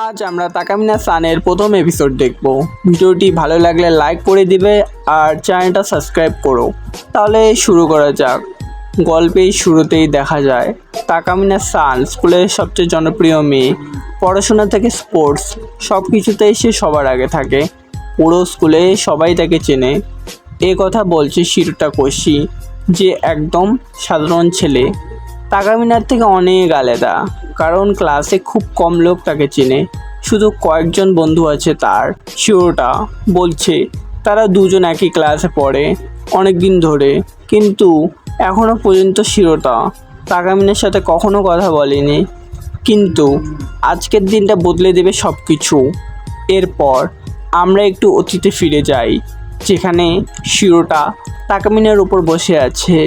আজ আমরা তাকামিনা সানের প্রথম এপিসোড দেখব। ভিডিওটি ভালো লাগলে লাইক করে দিবে আর চ্যানেলটা সাবস্ক্রাইব করো। তাহলে শুরু করা যাক। গল্পের শুরুতেই দেখা যায়, তাকামিনা সান স্কুলের সবচেয়ে জনপ্রিয় মেয়ে। পড়াশোনা থেকে স্পোর্টস সব কিছুতেই সে সবার আগে থাকে। পুরো স্কুলে সবাই তাকে চেনে। এ কথা বলছে শিরোটা কোশি, যে একদম সাধারণ ছেলে। তাকামিনার থেকে অনেক আলাদা, কারণ ক্লাসে খুব কম লোক তাকে চেনে। শুধু কয়েকজন বন্ধু আছে তার। শিওটা বলছে, তারা দুজন একই ক্লাসে পড়ে অনেক দিন ধরে। কিন্তু এখনও পর্যন্ত শিরোটা তাকামিনের সাথে কখনো কথা বলেনি। কিন্তু আজকের দিনটা বদলে দেবে সব কিছু এরপর আমরা একটু অতীতে ফিরে যাই, যেখানে শিরোটা তাকামিনের উপর বসে আছে।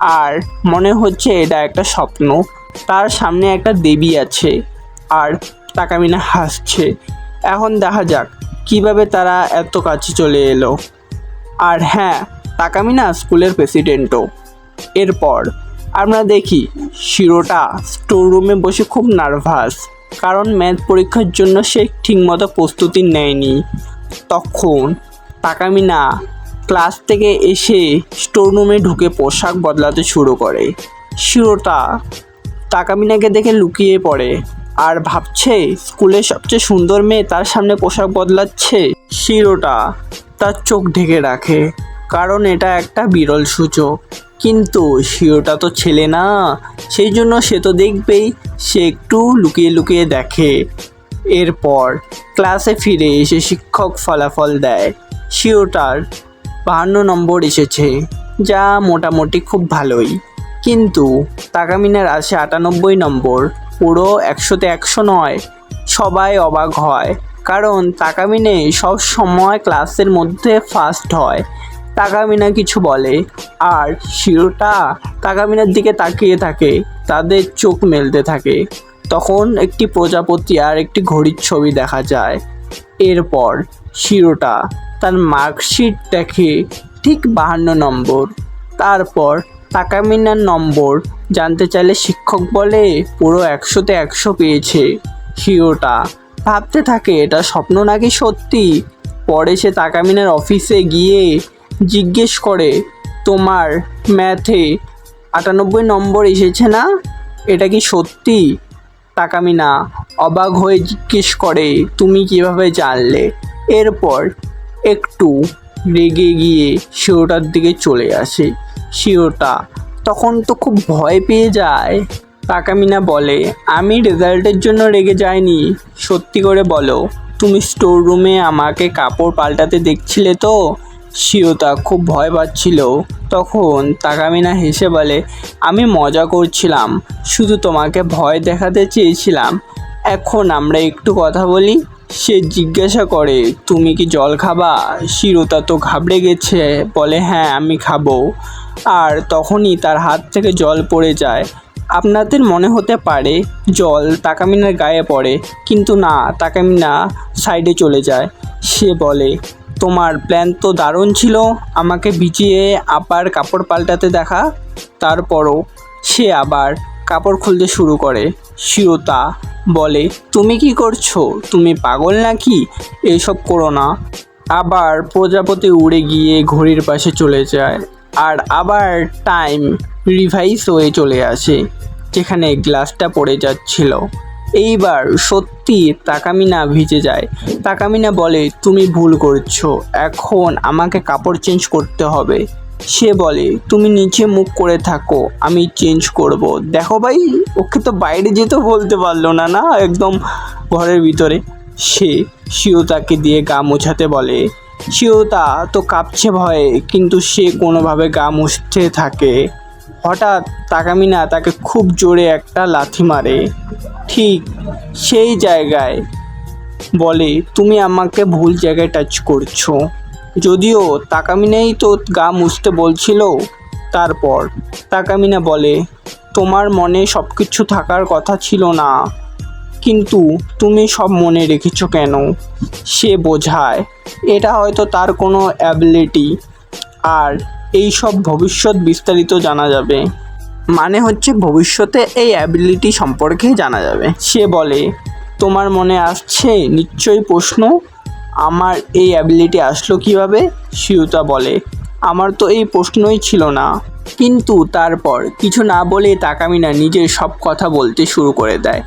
আর মনে হচ্ছে এটা একটা স্বপ্ন। তার সামনে একটা দেবী আছে আর তাকামিনা হাসছে। এখন দেখা যাক কীভাবে তারা এত কাছে চলে এলো। আর হ্যাঁ তাকামিনা স্কুলের প্রেসিডেন্টও। এরপর আমরা দেখি শিরোটা স্টোর রুমে বসে খুব নার্ভাস, কারণ ম্যাথ পরীক্ষার জন্য সে ঠিকমতো প্রস্তুতি নেয়নি। তখন তাকামিনা ক্লাস থেকে এসে স্টোর রুমে ঢুকে পোশাক বদলাতে শুরু করে। শিরোটা তাকামিনাকে দেখে লুকিয়ে পড়ে আর ভাবছে স্কুলের সবচেয়ে সুন্দর মেয়ে তার সামনে পোশাক বদলাচ্ছে? শিরোটা তার চোখ ঢেকে রাখে, কারণ এটা একটা বিরল সূচক। কিন্তু শিরোটা তো ছেলে না, সেই জন্য সে তো দেখবেই, সে একটু লুকিয়ে লুকিয়ে দেখে। এরপর ক্লাসে ফিরে এসে শিক্ষক ফলাফল দেয়। শিওটার বাহান্ন নম্বর এসেছে, যা মোটামুটি খুব ভালোই। কিন্তু তাকামিনার আসে আটানব্বই নম্বর, পুরো একশোতে একশো নয়। সবাই অবাক হয়, কারণ তাকামিনে সব সময় ক্লাসের মধ্যে ফার্স্ট হয়। তাকামিনা কিছু বলে, আর শিরোটা তাকামিনার দিকে তাকিয়ে থাকে, তাদের চোখ মেলতে থাকে। তখন একটি প্রজাপতি আর একটি ঘড়ির ছবি দেখা যায়। এরপর শিরোটা। তার মার্কশিট দেখে ঠিক বাহান্ন নম্বর। তারপর তাকামিনার নম্বর। জানতে চাইলে শিক্ষক বলে পুরো একশোতে একশো পেয়েছে হিরোটা ভাবতে থাকে, এটা স্বপ্ন নাকি সত্যি? পরে সে তাকামিনার অফিসে গিয়ে জিজ্ঞেস করে, তোমার ম্যাথে আটানব্বই নম্বর এসেছে না? এটা কি সত্যি? তাকামিনা অবাক হয়ে জিজ্ঞেস করে, তুমি কীভাবে জানলে? এরপর একটু রেগে গিয়ে শিওটার দিকে চলে আসে। শিওটা তখন তো খুব ভয় পেয়ে যায়। তাকামিনা বলে, আমি রেজাল্টের জন্য রেগে যাইনি। সত্যি করে বলো, তুমি স্টোর রুমে আমাকে কাপড় পাল্টাতে দেখছিলে তো? শিওতা খুব ভয় পাচ্ছিল। তখন তাকামিনা হেসে বলে, আমি মজা করছিলাম, শুধু তোমাকে ভয় দেখাতে চেয়েছিলাম। এখন আমরা একটু কথা বলি? সে জিজ্ঞাসা করে, তুমি কি জল খাবা? শিরোতা তো ঘাবড়ে গেছে, বলে হ্যাঁ আমি খাব। আর তখনই তার হাত থেকে জল পড়ে যায়। আপনাদের মনে হতে পারে, জল তাকামিনার গায়ে পড়ে, কিন্তু না, তাকামিনা সাইডে চলে যায়। সে বলে, তোমার প্ল্যান তো দারুণ ছিল, আমাকে ভিজিয়ে আবার কাপড় পাল্টাতে দেখা। তারপরও সে আবার কাপড় খুলতে শুরু করে। শিরোতা বলে, তুমি কি করছ? তুমি পাগল নাকি? এইসব করো না। আবার প্রজাপতি উড়ে গিয়ে ঘড়ির পাশে চলে যায় আর আবার টাইম রিভাইস হয়ে চলে আসে, যেখানে গ্লাসটা পড়ে যাচ্ছিল। এইবার সত্যি তাকামিনা ভিজে যায়। তাকামিনা বলে, তুমি ভুল করছ। এখন আমাকে কাপড় চেঞ্জ করতে হবে। সে বলে, তুমি নিচে মুখ করে থাকো, আমি চেঞ্জ করব। দেখো ভাই, ওকে তো বাইরে যেতেও বলতে পারল না না? একদম ঘরের ভিতরে। সে শিওতাকে দিয়ে গা মোছাতে বলে, শিওতা, তো কাঁপছে ভয়ে, কিন্তু সে কোনোভাবে গা মুছতে থাকে। হঠাৎ তাকামিনা তাকে খুব জোরে একটা লাথি মারে। ঠিক সেই জায়গায়। বলে, তুমি আমাকে ভুল জায়গায় টাচ করছ। যদিও তাকামিনাই তো গা মুছতে বলছিল। তারপর তাকামিনা বলে, তোমার মনে সব কিছু থাকার কথা ছিল না। কিন্তু তুমি সব মনে রেখেছো কেন? সে বোঝায়, এটা হয়তো তার কোনো অ্যাবিলিটি। আর এই সব ভবিষ্যৎ বিস্তারিত জানা যাবে। মানে হচ্ছে ভবিষ্যতে এই অ্যাবিলিটি সম্পর্কে জানা যাবে। সে বলে, তোমার মনে আসছে নিশ্চয়ই প্রশ্ন আমার এই অ্যাবিলিটি আসলো কীভাবে? শিউতা বলে, আমার তো এই প্রশ্নই ছিল না। কিন্তু তারপর কিছু না বলে তাকামিনা নিজের সব কথা বলতে শুরু করে দেয়।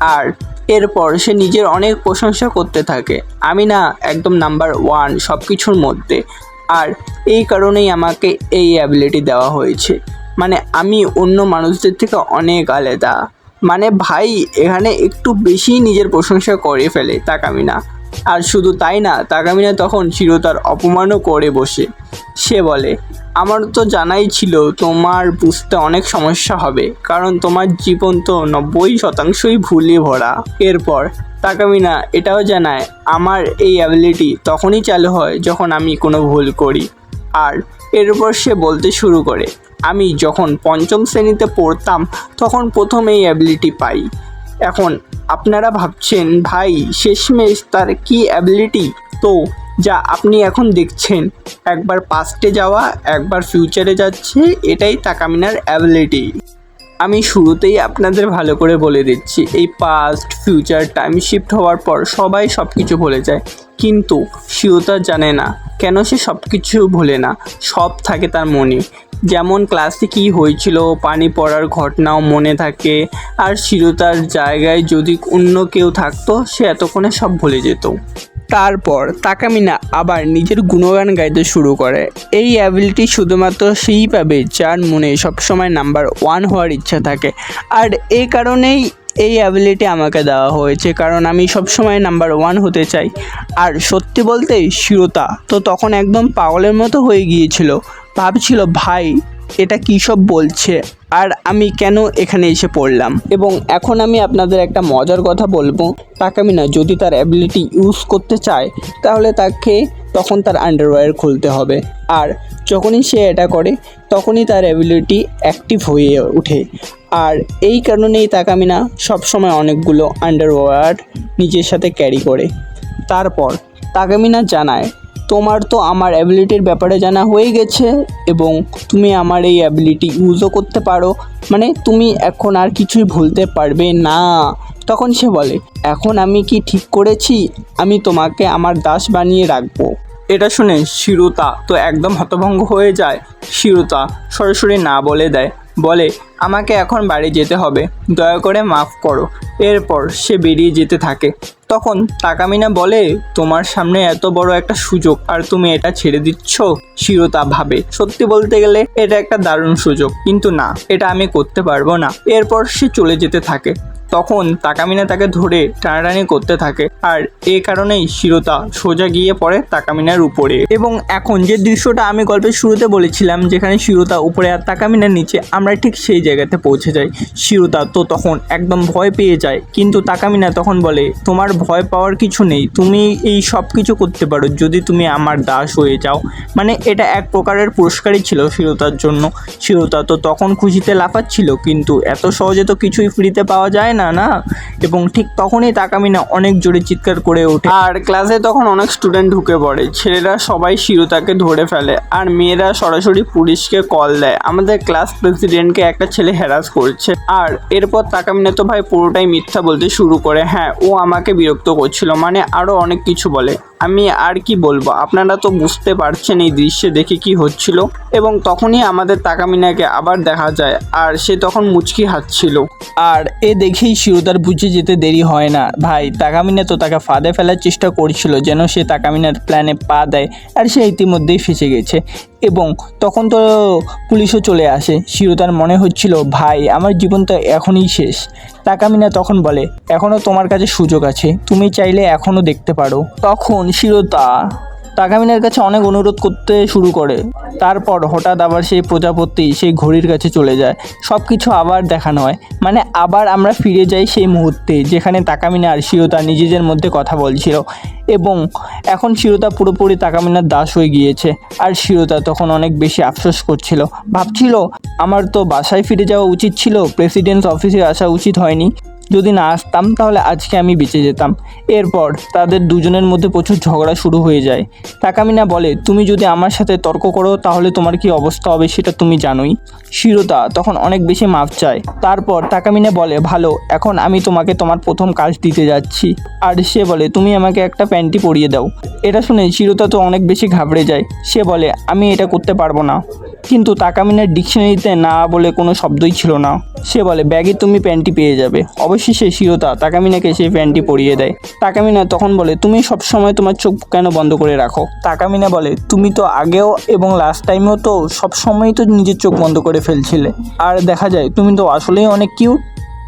আর এরপর সে নিজের অনেক প্রশংসা করতে থাকে। আমি না একদম নাম্বার ওয়ান সব কিছুর মধ্যে। আর এই কারণেই আমাকে এই অ্যাবিলিটি দেওয়া হয়েছে। মানে আমি অন্য মানুষদের থেকে অনেক আলাদা। মানে ভাই, এখানে একটু বেশি নিজের প্রশংসা করে ফেলে তাকামিনা। আর শুধু তাই না তাকামিনা তখন চিরতার অপমানও করে বসে। সে বলে, আমার তো জানাই ছিল তোমার বুঝতে অনেক সমস্যা হবে, কারণ তোমার জীবন তো নব্বই শতাংশই ভুলে ভরা। এরপর তাকামিনা এটাও জানায়, আমার এই অ্যাবিলিটি তখনই চালু হয় যখন আমি কোনো ভুল করি। আর এরপর সে বলতে শুরু করে, আমি যখন পঞ্চম শ্রেণীতে পড়তাম তখন প্রথম এই অ্যাবিলিটি পাই। এখন আপনারা ভাবছেন, ভাই, শেষমেশ তার কি অ্যাবিলিটি তো, যা আপনি এখন দেখছেন, একবার পাস্টে যাওয়া, একবার ফিউচারে যাচ্ছে, এটাই তাকামিনার অ্যাবিলিটি আমি শুরুতেই আপনাদের ভালো করে বলে দিচ্ছি, এই পাস্ট ফিউচার টাইম শিফট হওয়ার পর সবাই সব কিছু ভুলে যায়। কিন্তু, শিওতা জানে না কেন সে সব কিছু ভুলে না? সব থাকে তার মনে। যেমন ক্লাসে কি হয়েছিল, পানি পড়ার ঘটনাও মনে থাকে, আর শিরতার জায়গায় যদি অন্য কেউ থাকতো, সে এতক্ষণে সব ভুলে যেত। তারপর তাকামিনা আবার নিজের গুণগান গাইতে শুরু করে। এই অ্যাবিলিটি শুধুমাত্র সেই পাবে যার মনে সবসময় নাম্বার ওয়ান হওয়ার ইচ্ছা থাকে। আর এই কারণেই এই অ্যাবিলিটি আমাকে দেওয়া হয়েছে, কারণ আমি সবসময় নাম্বার ওয়ান হতে চাই। আর সত্যি বলতে শিরতা তো তখন একদম পাগলের মতো হয়ে গিয়েছিল। ভাবছিল, ভাই এটা কী সব বলছে? আর আমি কেন এখানে এসে পড়লাম? এবং এখন আমি আপনাদের একটা মজার কথা বলব। তাকামিনা যদি তার অ্যাবিলিটি ইউজ করতে চায়, তাহলে তাকে তখন তার আন্ডারওয়্যার খুলতে হবে। আর যখনই সে এটা করে, তখনই তার অ্যাবিলিটি অ্যাক্টিভ হয়ে ওঠে। আর এই কারণেই তাকামিনা সবসময় অনেকগুলো আন্ডারওয়্যার নিজের সাথে ক্যারি করে। তারপর তাকামিনা জানায় তোমার তো আমার অ্যাবিলিটির ব্যাপারে জানা হয়ে গেছে এবং তুমি আমার এই অ্যাবিলিটি ইউজও করতে পারো। মানে তুমি এখন আর কিছুই ভুলতে পারবে না। তখন সে বলে, এখন আমি কি ঠিক করেছি? আমি তোমাকে আমার দাস বানিয়ে রাখব। এটা শুনে শিরুতা তো একদম হতভঙ্গ হয়ে যায়। শিরুতা সরাসরি না বলে দেয়, বলে, আমাকে এখন বাড়ি যেতে হবে। দয়া করে মাফ করো। এরপর সে বেরিয়ে যেতে থাকে। তখন তাকামিনা বলে, তোমার সামনে এত বড় একটা সুযোগ, আর তুমি এটা ছেড়ে দিচ্ছ? শিরতা ভাবে। সত্যি বলতে গেলে, এটা একটা দারুণ সুযোগ, কিন্তু না, এটা আমি করতে পারব না। এরপর সে চলে যেতে থাকে। তখন তাকামিনা তাকে ধরে টানাটানি করতে থাকে, আর এ কারণেই শিরোতা সোজা গিয়ে পড়ে তাকামিনার উপরে। এবং এখন যে দৃশ্যটা আমি গল্পের শুরুতে বলেছিলাম, যেখানে শিরোতা উপরে আর তাকামিনার নিচে, আমরা ঠিক সেই জায়গাতে পৌঁছে যাই। শিরোতা তো তখন একদম ভয় পেয়ে যায়, কিন্তু তাকামিনা তখন বলে, তোমার ভয় পাওয়ার কিছু নেই। তুমি এই সব কিছু করতে পারো। যদি তুমি আমার দাস হয়ে যাও মানে এটা এক প্রকারের পুরস্কারই ছিল শিরতার জন্য। শিরতা তো তখন খুশিতে লাফাচ্ছিল, কিন্তু এত সহজে তো কিছুই ফ্রিতে পাওয়া যায় না না? এবং ঠিক তখনই তাকামিনা অনেক জোরে চিৎকার করে ওঠে। আর ক্লাসে তখন অনেক স্টুডেন্ট ঢুকে পড়ে। ছেলেরা সবাই শিরতাকে ধরে ফেলে আর মেয়েরা সরাসরি পুলিশকে কল দেয়। আমাদের ক্লাস প্রেসিডেন্টকে একটা ছেলে হ্যারাস করছে। আর এরপর তাকামিনা তো ভাই পুরোটাই মিথ্যা বলতে শুরু করে। হ্যাঁ ও আমাকে বিরক্ত করছিল মানে আরও অনেক কিছু বলে। আমি আর কি বলব? আপনারা তো বুঝতে পারছেন এই দৃশ্যে দেখে কি হচ্ছিল। এবং তখনই আমাদের তাকামিনাকে আবার দেখা যায়, আর সে তখন মুচকি হাসছিল। আর এ দেখেই শিরোদার বুঝে যেতে দেরি হয় না। ভাই, তাকামিনা তো তাকে ফাঁদে ফেলার চেষ্টা করছিল যেন সে তাকামিনার প্ল্যানে পা দেয়, আর সে ইতিমধ্যেই ফেসে গেছে। এবং তখন তো পুলিশও চলে আসে। শিরোদার মনে হচ্ছিল, ভাই, আমার জীবন তো এখনই শেষ। তাকামিনা তখন বলে এখনও তোমার কাছে সুযোগ আছে। তুমি চাইলে এখনও দেখতে পারো। তখন শিরোতা তাকামিনার কাছে অনেক অনুরোধ করতে শুরু করে। তারপর হঠাৎ আবার সেই প্রজাপতি সেই ঘড়ির কাছে চলে যায়। সব কিছু আবার দেখানো হয় মানে আবার আমরা ফিরে যাই সেই মুহূর্তে যেখানে তাকামিনা আর শিরোতা নিজেদের মধ্যে কথা বলছিল। এবং এখন শিরোতা পুরোপুরি তাকামিনার দাস হয়ে গিয়েছে। আর শিরোতা তখন অনেক বেশি আফসোস করছিল। ভাবছিল, আমার তো বাসায় ফিরে যাওয়া উচিত ছিল প্রেসিডেন্ট অফিসে আসা উচিত হয়নি। যদি না আসতাম, তাহলে আজকে আমি বেঁচে যেতাম। এরপর তাদের দুজনের মধ্যে প্রচুর ঝগড়া শুরু হয়ে যায়। তাকামিনা বলে, তুমি যদি আমার সাথে তর্ক করো, তাহলে তোমার কি অবস্থা হবে সেটা তুমি জানোই। শিরোতা তখন অনেক বেশি মাপ চায়। তারপর তাকামিনা বলে, ভালো, এখন আমি তোমাকে তোমার প্রথম কাজ দিতে যাচ্ছি। আর সে বলে, তুমি আমাকে একটা প্যান্টি পরিয়ে দাও। এটা শুনে শিরোতা তো অনেক বেশি ঘাবড়ে যায়। সে বলে, আমি এটা করতে পারব না। কিন্তু তাকামিনার ডিকশনারিতে না বলে কোনো শব্দই ছিল না। সে বলে, ব্যাগে তুমি প্যান্টটি পেয়ে যাবে। অবশ্যই সে শিরোতা তাকামিনাকে সেই প্যান্টটি পরিয়ে দেয়। তাকামিনা তখন বলে, তুমি সব সময় তোমার চোখ কেন বন্ধ করে রাখো? তাকামিনা বলে, তুমি তো আগেও এবং লাস্ট টাইমেও তো সবসময়ই তো নিজের চোখ বন্ধ করে ফেলছিলে। আর দেখা যায়, তুমি তো আসলেই অনেক কিউট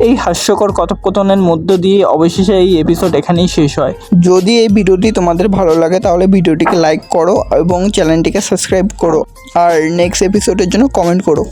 এই হাস্যকর কথোপকথনের মধ্য দিয়ে অবশেষে এই এপিসোড এখানেই শেষ হয়। যদি এই ভিডিওটি তোমাদের ভালো লাগে, তাহলে ভিডিওটিকে লাইক করো এবং চ্যানেলটিকে সাবস্ক্রাইব করো। আর নেক্সট এপিসোডের জন্য কমেন্ট করো।